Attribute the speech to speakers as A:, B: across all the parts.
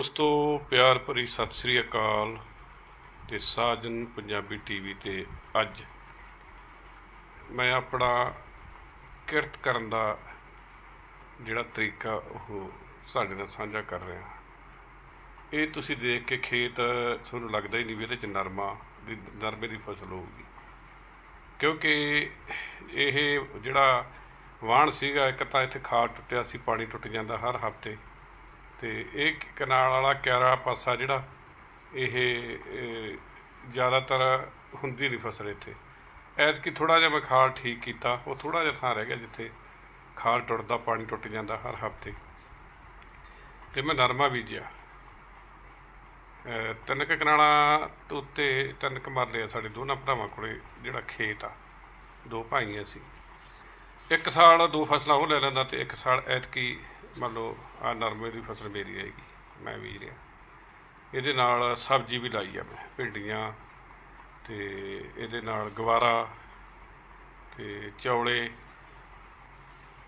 A: ਦੋਸਤੋ, ਪਿਆਰ ਭਰੀ ਸਤਿ ਸ੍ਰੀ ਅਕਾਲ ਤੇ ਸਾਜਨ ਪੰਜਾਬੀ ਟੀਵੀ ਤੇ ਅੱਜ ਮੈਂ ਆਪਣਾ ਕਿਰਤ ਕਰਨ ਦਾ ਜਿਹੜਾ ਤਰੀਕਾ ਉਹ ਸਾਡੇ ਨਾਲ ਸਾਂਝਾ ਕਰ ਰਿਹਾ ਇਹ ਤੁਸੀਂ ਦੇਖ ਕੇ ਖੇਤ ਤੁਹਾਨੂੰ ਲੱਗਦਾ ਹੀ ਨਹੀਂ ਵੀ ਇਹਦੇ ਚ ਨਰਮਾ ਦੀ, ਨਰਮੇ ਦੀ ਫਸਲ ਹੋਊਗੀ। ਕਿਉਂਕਿ ਇਹ ਜਿਹੜਾ ਵਾਣ ਸੀਗਾ, ਇੱਕ ਤਾਂ ਇੱਥੇ ਖਾਲ ਟੁੱਟਿਆ ਸੀ, ਪਾਣੀ ਟੁੱਟ ਜਾਂਦਾ ਹਰ ਹਫ਼ਤੇ। ਤੇ ਇਹ ਕਨਾਲ ਵਾਲਾ ਕਿਆਰਾ ਪਾਸਾ ਜਿਹੜਾ, ਇਹ ਜ਼ਿਆਦਾਤਰ ਹੁੰਦੀ ਨਹੀਂ ਫਸਲ ਇੱਥੇ। ਐਤਕੀ ਥੋੜਾ ਜਿਹਾ ਮੈਂ ਖਾਲ ਠੀਕ ਕੀਤਾ, ਉਹ ਥੋੜਾ ਜਿਹਾ ਥਾਂ ਰਹਿ ਗਿਆ ਜਿੱਥੇ ਖਾਲ ਟੁੱਟਦਾ, ਪਾਣੀ ਟੁੱਟ ਜਾਂਦਾ ਹਰ ਹਫ਼ਤੇ। ਤੇ ਮੈਂ ਨਰਮਾ ਬੀਜਿਆ। ਅਹ ਤਿੰਨ ਕੁ ਕਨਾਲਾਂ ਤੋਂ ਉੱਤੇ ਤਿੰਨ ਕੁ ਮਰਲੇ ਆ ਸਾਡੇ ਦੋਨਾਂ ਭਰਾਵਾਂ ਕੋਲੇ, ਜਿਹੜਾ ਖੇਤ ਆ। ਦੋ ਭਾਈਆਂ ਸੀ। ਇੱਕ ਸਾਲ ਦੋ ਫਸਲਾਂ ਉਹ ਲੈ ਲੈਂਦਾ ਤੇ ਇੱਕ ਸਾਲ ਐਤਕੀ ਮੰਨ ਲਓ ਆ ਨਰਮੇ ਦੀ ਫਸਲ ਮੇਰੀ ਰਹੇਗੀ, ਮੈਂ ਬੀਜ ਰਿਹਾ। ਇਹਦੇ ਨਾਲ ਸਬਜ਼ੀ ਵੀ ਲਾਈ ਆ ਮੈਂ, ਭਿੰਡੀਆਂ ਤੇ ਇਹਦੇ ਨਾਲ ਗਵਾਰਾ ਤੇ ਚੌਲੇ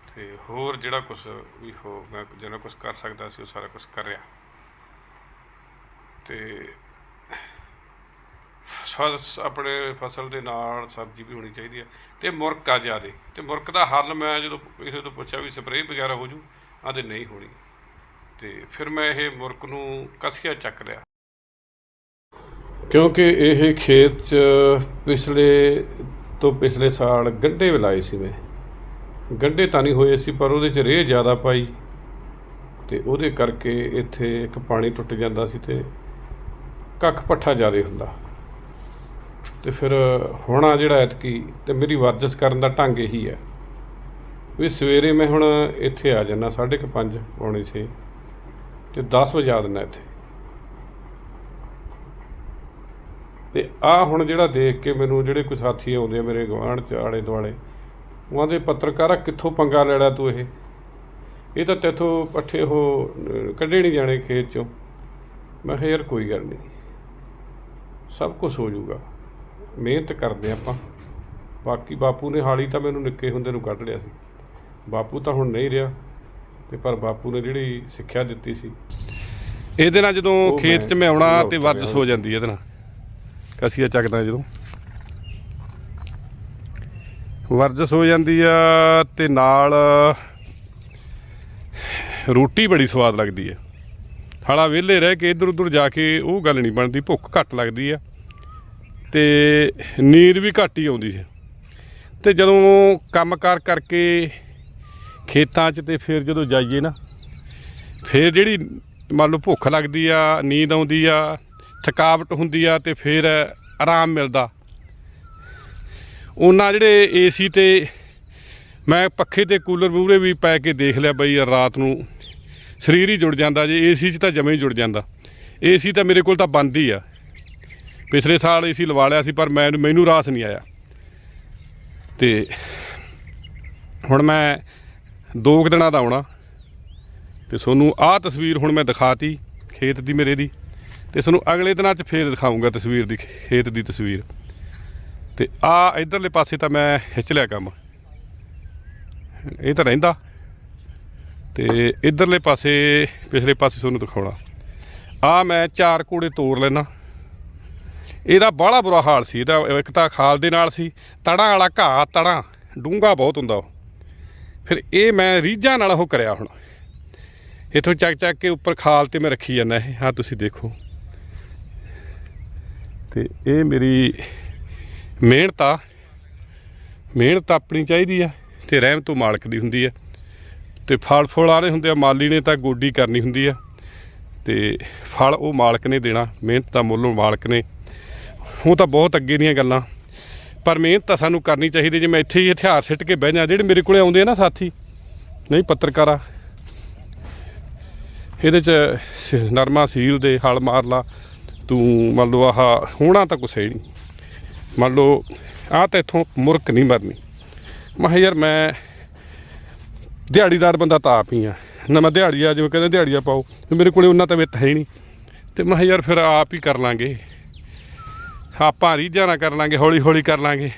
A: ਤੇ ਹੋਰ ਜਿਹੜਾ ਕੁਝ ਵੀ ਹੋ, ਮੈਂ ਜਿਹੜਾ ਕੁਝ ਕਰ ਸਕਦਾ ਸੀ, ਉਹ ਸਾਰਾ ਕੁਝ ਕਰਿਆ ਤੇ ਫਸ, ਆਪਣੇ ਫਸਲ ਦੇ ਨਾਲ ਸਬਜ਼ੀ ਵੀ ਹੋਣੀ ਚਾਹੀਦੀ ਹੈ ਤੇ ਮੁਰਕ ਆ ਜ਼ਿਆਦੇ, ਤੇ ਮੁਰਕ ਦਾ ਹੱਲ ਮੈਂ ਜਦੋਂ ਕਿਸੇ ਤੋਂ ਪੁੱਛਿਆ ਵੀ ਸਪਰੇਅ ਵਗੈਰਾ ਹੋ ਜੂ ਆਦੇ ਨਹੀਂ ਹੋਣੀ। ਤੇ ਫਿਰ ਮੈਂ ਇਹ ਮੁਰਕ ਨੂੰ ਕਸੀਆ ਚੱਕ ਲਿਆ। ਕਿਉਂਕਿ ਇਹ ਖੇਤ 'ਚ ਪਿਛਲੇ ਤੋਂ ਪਿਛਲੇ ਸਾਲ ਗੰਢੇ ਵੀ ਲਾਏ ਸੀ ਮੈਂ। ਗੰਢੇ ਤਾਂ ਨਹੀਂ ਹੋਏ ਸੀ, ਪਰ ਉਹਦੇ 'ਚ ਰੇਹ ਜ਼ਿਆਦਾ ਪਾਈ। ਤੇ ਉਹਦੇ ਕਰਕੇ ਇੱਥੇ ਇੱਕ ਪਾਣੀ ਟੁੱਟ ਜਾਂਦਾ ਸੀ ਤੇ ਕੱਖ ਪੱਠਾ ਜ਼ਿਆਦਾ ਹੁੰਦਾ। ਤੇ ਫਿਰ ਹੋਣਾ ਜਿਹੜਾ ਐਤਕੀ, ਤੇ ਮੇਰੀ ਵਰਜਿਸ਼ ਕਰਨ ਦਾ ਢੰਗ ਇਹੀ ਹੈ। ਵੀ ਸਵੇਰੇ ਮੈਂ ਹੁਣ ਇੱਥੇ ਆ ਜਾਣਾ 5:30 ਪੌਣੇ 6 ਤੇ 10 ਵਜੇ ਆ ਦਿੰਦਾ ਇੱਥੇ। ਤੇ ਆ ਹੁਣ ਜਿਹੜਾ ਦੇਖ ਕੇ ਮੈਨੂੰ ਜਿਹੜੇ ਕੋਈ ਸਾਥੀ ਆਉਂਦੇ ਆ ਮੇਰੇ ਗੁਆਂਢ ਚ, ਆਲੇ ਦੁਆਲੇ, ਉਹਾਂ ਦੇ ਪੱਤਰਕਾਰਾ, ਕਿੱਥੋਂ ਪੰਗਾ ਲੈ ਲਿਆ ਤੂੰ ਇਹ? ਇਹ ਤਾਂ ਤੇਥੋਂ ਪੱਠੇ ਉਹ ਕੱਢੇ ਨਹੀਂ ਜਾਣੇ ਖੇਤ ਚੋਂ। ਮੈਂ ਕਿਹਾ, ਯਾਰ, ਕੋਈ ਗੱਲ ਨਹੀਂ ਸਭ ਕੁਝ ਹੋ ਜਾਊਗਾ। ਮਿਹਨਤ ਕਰਦੇ ਆਪਾਂ। ਬਾਕੀ ਬਾਪੂ ਨੇ ਹਾਲੀ ਤਾਂ ਮੈਨੂੰ ਨਿੱਕੇ ਹੁੰਦੇ ਨੂੰ ਕੱਢ ਲਿਆ ਸੀ। ਬਾਪੂ ਤਾਂ ਹੁਣ ਨਹੀਂ ਰਿਹਾ ਤੇ ਪਰ ਬਾਪੂ ਨੇ ਜਿਹੜੀ ਸਿੱਖਿਆ ਦਿੱਤੀ ਸੀ ਇਹਦੇ ਨਾਲ ਜਦੋਂ
B: ਉਹ
A: ਖੇਤ 'ਚ
B: ਮੈਂ
A: ਮੈਂ ਆਉਣਾ ਤੇ ਵਰਜਸ ਹੋ ਜਾਂਦੀ ਇਹਦੇ ਨਾਲ। ਕਸੀਆ ਚੱਕਦਾ ਜਦੋਂ। ਵਰਜਸ ਹੋ ਜਾਂਦੀ ਆ ਤੇ ਨਾਲ ਰੋਟੀ ਬੜੀ ਸਵਾਦ ਲੱਗਦੀ ਹੈ। ਹਾਲਾ ਵਿਹਲੇ ਰਹਿ ਕੇ ਇੱਧਰ ਉੱਧਰ ਜਾ ਕੇ ਉਹ ਗੱਲ ਨਹੀਂ ਬਣਦੀ ਭੁੱਖ ਘੱਟ ਲੱਗਦੀ ਆ ਤੇ ਨੀਂਦ ਵੀ ਘੱਟ ਹੀ ਆਉਂਦੀ ਸੀ ਤੇ ਜਦੋਂ ਕੰਮਕਾਰ ਕਰਕੇ ਖੇਤਾਂ 'ਚ ਤੇ ਫਿਰ ਜਦੋਂ ਜਾਈਏ ਨਾ, ਫਿਰ ਜਿਹੜੀ ਮੰਨ ਲਓ ਭੁੱਖ ਲੱਗਦੀ ਆ, ਨੀਂਦ ਆਉਂਦੀ ਆ, ਥਕਾਵਟ ਹੁੰਦੀ ਆ ਤੇ ਫਿਰ ਆਰਾਮ ਮਿਲਦਾ। ਉਹਨਾਂ ਜਿਹੜੇ ਏਸੀ ਤੇ ਮੈਂ ਪੱਖੇ ਤੇ ਕੂਲਰ ਮੂਹਰੇ ਵੀ ਪੈ ਕੇ ਦੇਖ ਲਿਆ ਬਈ ਰਾਤ ਨੂੰ, ਸਰੀਰ ਹੀ ਜੁੜ ਜਾਂਦਾ, ਜੇ ਏਸੀ 'ਚ ਤਾਂ ਜਮੇ ਹੀ ਜੁੜ ਜਾਂਦਾ। ਏਸੀ ਤਾਂ ਮੇਰੇ ਕੋਲ ਤਾਂ ਬੰਦ ਹੀ ਆ। ਪਿਛਲੇ ਸਾਲ ਏਸੀ ਲਵਾ ਲਿਆ ਸੀ, ਪਰ ਮੈਂ, ਮੈਨੂੰ ਰਾਸ ਨਹੀਂ ਆਇਆ। ਤੇ ਹੁਣ ਮੈਂ ਦੋ ਕੁ ਦਿਨਾਂ ਦਾ ਆਉਣਾ। ਤੇ ਤੁਹਾਨੂੰ ਆਹ ਤਸਵੀਰ ਹੁਣ ਮੈਂ ਦਿਖਾਤੀ ਖੇਤ ਦੀ ਮੇਰੇ ਦੀ। ਤੇ ਤੁਹਾਨੂੰ ਅਗਲੇ ਦਿਨਾਂ 'ਚ ਫੇਰ ਦਿਖਾਉਂਗਾ ਤਸਵੀਰ ਦੀ ਖੇਤ ਦੀ ਤਸਵੀਰ। ਤੇ ਆ ਇਧਰਲੇ ਪਾਸੇ ਤਾਂ ਮੈਂ ਖਿੱਚ ਲਿਆ ਕੰਮ। ਇਹ ਤਾਂ ਰਹਿੰਦਾ। ਤੇ ਇਧਰਲੇ ਪਾਸੇ, ਪਿਛਲੇ ਪਾਸੇ ਤੁਹਾਨੂੰ ਦਿਖਾਉਣਾ। ਆ ਮੈਂ ਚਾਰ ਕੋੜੇ ਤੋੜ ਲੈਣਾ ਇਹਦਾ ਬਾਹਲਾ ਬੁਰਾ ਹਾਲ ਸੀ। ਇਹਦਾ ਇੱਕ ਤਾਂ ਖਾਲ ਦੇ ਨਾਲ ਸੀ, ਤੜਾਂ ਵਾਲਾ ਘਾਹ, ਤੜਾਂ ਡੂੰਗਾ ਬਹੁਤ ਹੁੰਦਾ ਉਹ। ਫਿਰ ਇਹ ਮੈਂ ਰੀਝਾਂ ਨਾਲ ਉਹ ਕਰਿਆ ਹੁਣ। ਇਥੋਂ ਚੱਕ ਚੱਕ ਕੇ ਉੱਪਰ ਖਾਲ ਤੇ ਮੈਂ ਰੱਖੀ ਜਾਂਦਾ ਇਹ। ਹਾਂ ਤੁਸੀਂ ਦੇਖੋ। ਤੇ ਇਹ ਮੇਰੀ ਮਿਹਨਤ ਆ। ਮਿਹਨਤ ਆਪਣੀ ਚਾਹੀਦੀ ਆ ਤੇ ਰਹਿਮ ਤੋਂ ਮਾਲਕ ਦੀ ਹੁੰਦੀ ਆ। ਤੇ ਫਲ ਫੁੱਲ ਆਲੇ ਹੁੰਦੇ ਆ, ਮਾਲੀ ਨੇ ਤਾਂ ਗੋਡੀ ਕਰਨੀ ਹੁੰਦੀ ਆ। ਤੇ ਫਲ ਉਹ ਮਾਲਕ ਨੇ ਦੇਣਾ, ਮਿਹਨਤ ਦਾ ਮੁੱਲ ਮਾਲਕ ਨੇ। ਉਹ ਤਾਂ ਬਹੁਤ ਅੱਗੇ ਦੀਆਂ ਗੱਲਾਂ। ਪਰ ਮਿਹਨਤ ਤਾਂ ਸਾਨੂੰ ਕਰਨੀ ਚਾਹੀਦੀ ਜੇ ਮੈਂ ਇੱਥੇ ਹੀ ਹਥਿਆਰ ਸਿੱਟ ਕੇ ਬਹਿ ਜਾ, ਜਿਹੜੇ ਮੇਰੇ ਕੋਲੇ ਆਉਂਦੇ ਆ ਨਾ ਸਾਥੀ, ਨਹੀਂ ਪੱਤਰਕਾਰਾ, ਇਹਦੇ ਚ ਨਰਮਾ ਸੀਲ ਦੇ ਹਲ ਮਾਰ ਲਾ, ਤੂੰ ਮੰਨ ਲਓ ਆਹ ਹੋਣਾ ਤਾਂ ਕੁਛ ਹੈ ਹੀ ਨਹੀਂ। ਮੰਨ ਲਓ ਆਹ ਤਾਂ ਇੱਥੋਂ ਮੁਰਕ ਨਹੀਂ ਮਰਨੀ। ਮੈਂ ਕਿਹਾ ਯਾਰ ਮੈਂ ਦਿਹਾੜੀਦਾਰ ਬੰਦਾ ਤਾਂ ਆਪ ਹੀ ਆ। ਨਾ ਮੈਂ ਦਿਹਾੜੀਆ, ਜਿਵੇਂ ਕਹਿੰਦੇ ਦਿਹਾੜੀਆ ਪਾਓ ਮੇਰੇ ਕੋਲੇ ਉਹਨਾਂ ਤਾਂ ਵਿੱਤ ਹੈ ਹੀ ਨਹੀਂ। ਤੇ ਮੈਂ ਕਿਹਾ ਯਾਰ ਫਿਰ ਆਪ ਹੀ ਕਰ ਲਾਂਗੇ। ਆਪਾਂ ਰੀਝਾਂ ਨਾ ਕਰ ਲਾਂਗੇ, ਹੌਲੀ ਹੌਲੀ ਕਰ ਲਾਂਗੇ।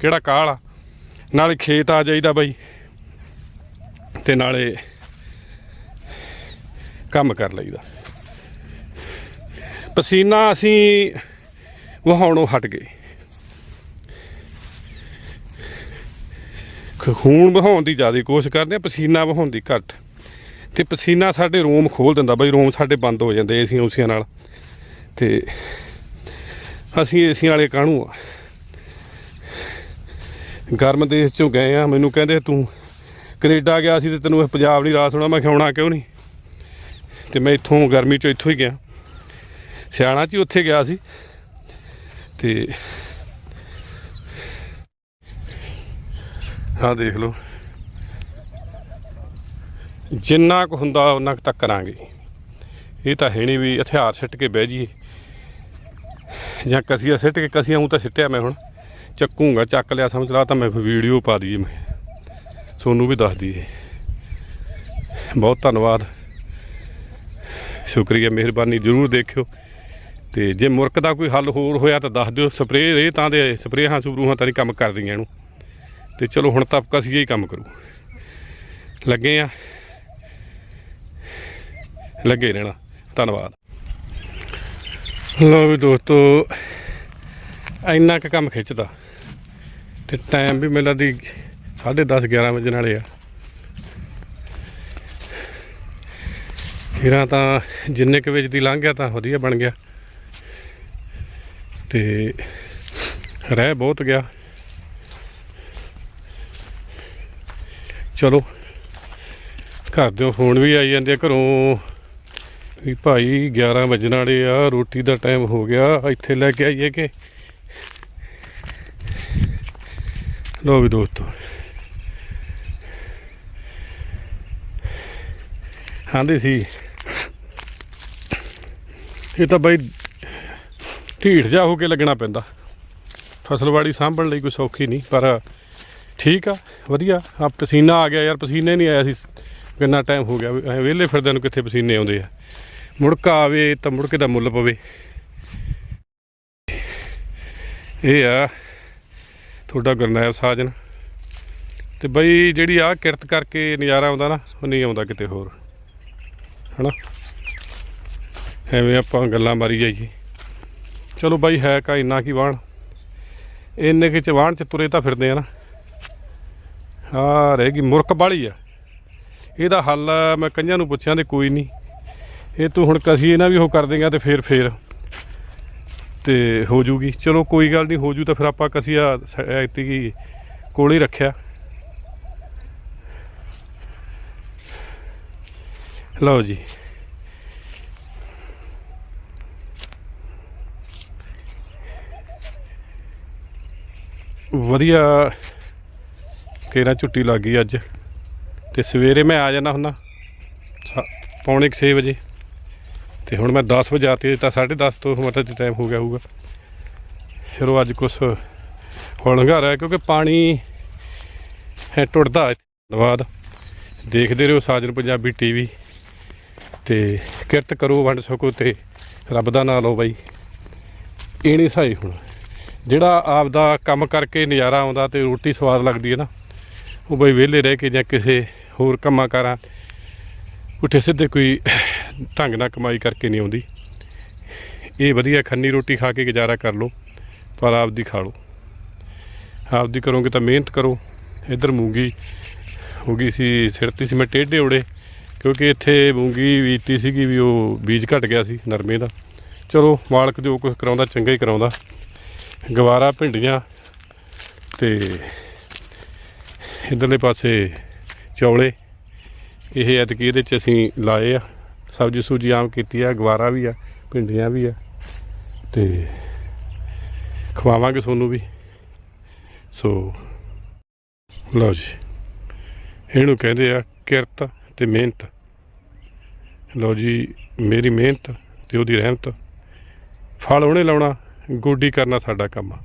A: ਕਿਹੜਾ ਕਾਲ ਆ? ਨਾਲੇ ਖੇਤ ਆ ਜਾਈਦਾ ਬਾਈ। ਤੇ ਨਾਲੇ ਕੰਮ ਕਰ ਲਈਦਾ। ਪਸੀਨਾ ਅਸੀਂ ਵਹਾਉਣੋਂ ਹਟ ਗਏ। ਖੂਨ ਵਹਾਉਣ ਦੀ ਜ਼ਿਆਦਾ ਕੋਸ਼ਿਸ਼ ਕਰਦੇ ਆ, ਪਸੀਨਾ ਵਹਾਉਣ ਦੀ ਘੱਟ। ਤੇ ਪਸੀਨਾ ਸਾਡੇ ਰੂਮ ਖੋਲ ਦਿੰਦਾ ਬਈ, ਰੂਮ ਸਾਡੇ ਬੰਦ ਹੋ ਜਾਂਦੇ ਏਸੀਆਂ ਉਸੀਆਂ ਨਾਲ। ਤੇ ਅਸੀਂ ਏਸੀਆਂ ਵਾਲੇ ਕਾਹਨੂੰ ਆ? ਗਰਮ ਦੇਸ਼ ਚੋਂ ਗਏ ਆ, ਮੈਨੂੰ ਕਹਿੰਦੇ ਤੂੰ ਕੈਨੇਡਾ ਗਿਆ ਸੀ ਤੇ ਤੈਨੂੰ ਇਹ ਪੰਜਾਬ ਨਹੀਂ ਰਾਤ ਹੋਣਾ ਮੈਂ ਕਿਹਾ ਆਉਣਾ ਕਿਉਂ ਨਹੀਂ? ਤੇ ਮੈਂ ਇੱਥੋਂ ਗਰਮੀ ਚੋਂ ਇੱਥੋਂ ਹੀ ਗਿਆ। ਸਿਆਣਾ ਚ ਹੀ ਉੱਥੇ ਗਿਆ ਸੀ। ਤੇ ਆਹ ਦੇਖ ਲਓ। ਜਿੰਨਾ ਕੁ ਹੁੰਦਾ ਉਹਨਾਂ ਕੁ ਤੱਕ ਕਰਾਂਗੇ। ਇਹ ਤਾਂ ਹੈ ਨਹੀਂ ਵੀ ਹਥਿਆਰ ਸਿੱਟ ਕੇ ਬਹਿ ਜਾਈਏ। ਜਾਂ ਕਸੀਆ ਸਿੱਟ ਕੇ ਕਸੀਆ ਹੂੰ ਤਾਂ ਸਿੱਟਿਆ ਮੈਂ ਹੁਣ। ਚੱਕੂਗਾ, ਚੱਕ ਲਿਆ, ਸਮਝ ਲਾ ਤਾਂ ਮੈਂ ਵੀਡੀਓ ਪਾ ਦਈਏ ਮੈਂ। ਤੁਹਾਨੂੰ ਵੀ ਦੱਸ ਦਈਏ। ਬਹੁਤ ਧੰਨਵਾਦ। ਸ਼ੁਕਰੀਆ, ਮਿਹਰਬਾਨੀ ਜਰੂਰ ਦੇਖਿਓ। ਤੇ ਜੇ ਮੁਰਕ ਦਾ ਕੋਈ ਹੱਲ ਹੋਰ ਹੋਇਆ ਤਾਂ ਦੱਸ ਦਿਓ। ਸਪਰੇਅ, ਇਹ ਤਾਂ ਦੇ ਸਪਰੇਹਾਂ, ਸਪਰੂਹਾਂ ਤਾਂ ਨਹੀਂ ਕੰਮ ਕਰਦੀਆਂ ਇਹਨੂੰ। ਤੇ ਚਲੋ ਹੁਣ ਤਾਂ ਕਸੀਆ ਹੀ ਕੰਮ ਕਰੂ। ਲੱਗੇ ਆ। ਲੱਗੇ ਰਹਿਣਾ। ਧੰਨਵਾਦ। ਲੋ ਵੀ ਦੋਸਤੋ, ਇੰਨਾ ਕੁ ਕੰਮ ਖਿੱਚਦਾ ਤੇ ਟਾਈਮ ਵੀ ਮੇਲਾ ਦੀ 10:30 11 ਵਜੇ ਨਾਲੇ ਆ। ਖੀਰਾਂ ਤਾਂ ਜਿੰਨੇ ਕੁ ਵਜੇ ਦੀ ਲੰਘ ਗਿਆ ਤਾਂ ਵਧੀਆ ਬਣ ਗਿਆ। ਤੇ ਰਹਿ ਬਹੁਤ ਗਿਆ। ਚਲੋ, ਘਰ ਦੇ ਫੋਨ ਵੀ ਆਈ ਜਾਂਦੇ ਆ ਘਰੋਂ। ਵੀ ਭਾਈ 11 ਵਜਣ ਵਾਲੇ ਆ, ਰੋਟੀ ਦਾ ਟਾਈਮ ਹੋ ਗਿਆ, ਇੱਥੇ ਲੈ ਕੇ ਆਈਏ ਕਿ? ਲੋ ਵੀ ਦੋਸਤੋ। ਆਂਦੇ ਸੀ, ਇਹ ਤਾਂ ਬਾਈ ਢੀਠ ਜਾ ਹੋ ਕੇ ਲੱਗਣਾ ਪੈਂਦਾ। ਫਸਲਵਾੜੀ ਸਾਂਭਣ ਲਈ ਕੋਈ ਸੌਖੀ ਨਹੀਂ, ਪਰ ਠੀਕ ਆ, ਵਧੀਆ। ਆ ਪਸੀਨਾ ਆ ਗਿਆ ਯਾਰ, ਪਸੀਨਾ ਨਹੀਂ ਆਇਆ ਸੀ। ਕਿੰਨਾ ਟਾਈਮ ਹੋ ਗਿਆ ਵਿਹਲੇ ਫਿਰਦਿਆਂ ਨੂੰ ਕਿੱਥੇ ਪਸੀਨੇ ਆਉਂਦੇ ਆ? ਮੁੜਕਾ ਆਵੇ ਤਾਂ ਮੁੜਕੇ ਦਾ ਮੁੱਲ ਪਵੇ। ਇਹ ਆ ਤੁਹਾਡਾ ਗੁਰਨਾਇਬ ਸਾਜਨ। ਤੇ ਬਈ ਜਿਹੜੀ ਆ ਕਿਰਤ ਕਰਕੇ ਨਜ਼ਾਰਾ ਆਉਂਦਾ ਨਾ, ਉਹ ਨਹੀਂ ਆਉਂਦਾ ਕਿਤੇ ਹੋਰ। ਹਨਾ? ਐਵੇਂ ਆਪਾਂ ਗੱਲਾਂ ਮਾਰੀ ਜਾਈਏ। ਚਲੋ ਬਾਈ ਹੈ ਕਾ ਇੰਨਾ ਕੀ ਵਾਹਣ। ਇੰਨੇ ਕਿ ਚ ਵਾਹਣ ਚ ਤੁਰੇ ਤਾਂ ਫਿਰਦੇ ਆ ਨਾ। ਆ ਰਹੇਗੀ ਮੁਰਕ ਬਾਲੀ ਆ। ਇਹਦਾ ਹੱਲ ਮੈਂ ਕਈਆਂ ਨੂੰ ਪੁੱਛਿਆ ਤੇ ਕੋਈ ਨਹੀਂ। ਇਹ ਤੂੰ ਹੁਣ ਕਸੀ ਇਹਨਾਂ ਵੀ ਉਹ ਕਰ ਦੇਗਾ ਤੇ ਫੇਰ ਫੇਰ ਤੇ ਹੋ ਜੂਗੀ। ਚਲੋ ਕੋਈ ਗੱਲ ਨਹੀਂ, ਹੋ ਜੂ ਤਾਂ ਫਿਰ ਆਪਾਂ ਕਸੀ ਆ ਐਤੀ ਕੋਲ ਹੀ ਰੱਖਿਆ। ਲਓ ਜੀ। ਵਧੀਆ ਕੇਰਾ ਝੁੱਟੀ ਲੱਗ ਗਈ ਅੱਜ। ਤੇ ਸਵੇਰੇ ਮੈਂ ਆ ਜਾਣਾ ਹੁੰਦਾ। ਸਾ- ਪੌਣੇ 6 ਵਜੇ। ਤੇ ਹੁਣ ਮੈਂ 10 ਵਜੇ ਆਤੀ ਤਾਂ 10:30 ਤੋਂ ਮਤਲਬ ਟਾਈਮ ਹੋ ਗਿਆ ਹੋਊਗਾ। ਫਿਰ ਉਹ ਅੱਜ ਕੁਛ ਹੌਲੰਗਾਰਾ ਹੈ ਕਿਉਂਕਿ ਪਾਣੀ ਹੈ ਟੁੱਟਦਾ ਧੰਨਵਾਦ। ਦੇਖਦੇ ਰਹੋ ਸਾਜਨ ਪੰਜਾਬੀ ਟੀਵੀ ਤੇ ਕਿਰਤ ਕਰੋ, ਵੰਡ ਸਕੋ ਤੇ ਰੱਬ ਦਾ ਨਾਮ ਲਓ ਬਾਈ। ਇਹ ਨਹੀਂ ਸਹੀ ਹੁਣ। ਜਿਹੜਾ ਆਪ ਦਾ ਕੰਮ ਕਰਕੇ ਨਜ਼ਾਰਾ ਆਉਂਦਾ ਤੇ ਰੋਟੀ ਸਵਾਦ ਲੱਗਦੀ ਹੈ ਨਾ, ਉਹ ਬਈ ਵਿਹਲੇ ਰਹਿ ਕੇ ਜਾਂ ਕਿਸੇ ਹੋਰ ਕੰਮਾਂ ਕਾਰਾਂ ਉੱਠੇ ਸਿੱਧੇ ਕੋਈ ਢੰਗ ਨਾਲ ਕਮਾਈ ਕਰਕੇ ਨਹੀਂ ਆਉਂਦੀ। ਇਹ ਵਧੀਆ ਖੰਨੀ ਰੋਟੀ ਖਾ ਕੇ ਗੁਜ਼ਾਰਾ ਕਰ ਲਓ, ਪਰ ਆਪਦੀ ਖਾ ਲਓ। ਆਪਦੀ ਕਰੋਗੇ ਤਾਂ ਮਿਹਨਤ ਕਰੋ। ਇੱਧਰ ਮੂੰਗੀ ਹੋ ਗਈ ਸੀ ਸਿਰਤੀ ਸੀ, ਮੈਂ ਟੇਢੇ ਉੜੇ, ਕਿਉਂਕਿ ਇੱਥੇ ਮੂੰਗੀ ਬੀਜਤੀ ਸੀਗੀ ਵੀ ਉਹ ਬੀਜ ਘਟ ਗਿਆ ਸੀ ਨਰਮੇ ਦਾ। ਚਲੋ, ਮਾਲਕ ਜੋ ਕੁਝ ਕਰਾਉਂਦਾ, ਚੰਗਾ ਹੀ ਕਰਾਉਂਦਾ। ਗਵਾਰਾ, ਭਿੰਡੀਆਂ ਤੇ ਇਧਰਲੇ ਪਾਸੇ ਚੌਲੇ, ਇਹ ਐਤਕੀ ਇਹਦੇ ਚ ਅਸੀਂ ਲਾਏ ਆ। ਸਬਜ਼ੀ ਸੂਜੀ ਆਮ ਕੀਤੀ ਆ, ਗਵਾਰਾ ਵੀ ਆ, ਭਿੰਡੀਆਂ ਵੀ ਆ, ਤੇ ਖਵਾਵਾਂਗੇ ਤੁਹਾਨੂੰ ਵੀ। ਸੋ, ਲਓ ਜੀ। ਇਹਨੂੰ ਕਹਿੰਦੇ ਆ ਕਿਰਤ ਤੇ ਮਿਹਨਤ। ਲਓ ਜੀ, ਮੇਰੀ ਮਿਹਨਤ ਤੇ ਉਹਦੀ ਰਹਿਮਤ। ਫਲ ਉਹਨੇ ਲਾਉਣਾ, ਗੋਡੀ ਕਰਨਾ ਸਾਡਾ ਕੰਮ ਆ।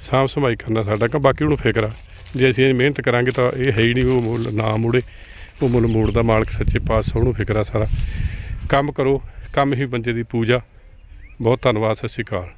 A: ਸਾਫ਼ ਸੰਭਾਈ ਕਰਨਾ ਸਾਡਾ ਕੰਮ, ਬਾਕੀ ਉਹਨੂੰ ਫਿਕਰ ਆ। ਜੇ ਅਸੀਂ ਇਹ ਮਿਹਨਤ ਕਰਾਂਗੇ ਤਾਂ ਇਹ ਹੈ ਹੀ ਨਹੀਂ, ਉਹ ਨਾ ਮੁੜੇ। ਉਹ ਮੁੱਲ ਮੋੜਦਾ ਮਾਲਕ, ਸੱਚੇ ਪਾਤਸ਼ਾਹ, ਉਹਨੂੰ ਫਿਕਰ ਆ ਸਾਰਾ। ਕੰਮ ਕਰੋ, ਕੰਮ ਹੀ ਬੰਦੇ ਦੀ ਪੂਜਾ। ਬਹੁਤ ਧੰਨਵਾਦ, ਸਤਿ ਸ਼੍ਰੀ ਅਕਾਲ।